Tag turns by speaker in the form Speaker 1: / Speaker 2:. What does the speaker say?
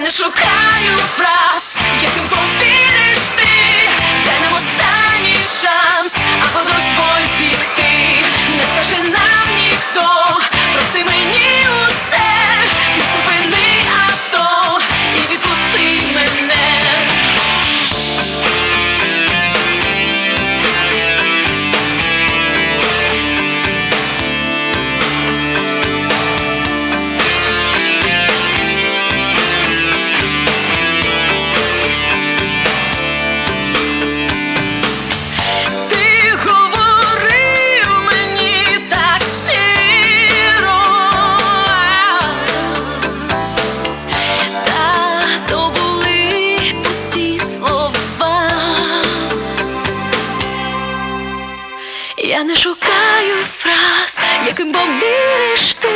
Speaker 1: не шукаю прав. Я не шукаю фраз, яким повіриш ти.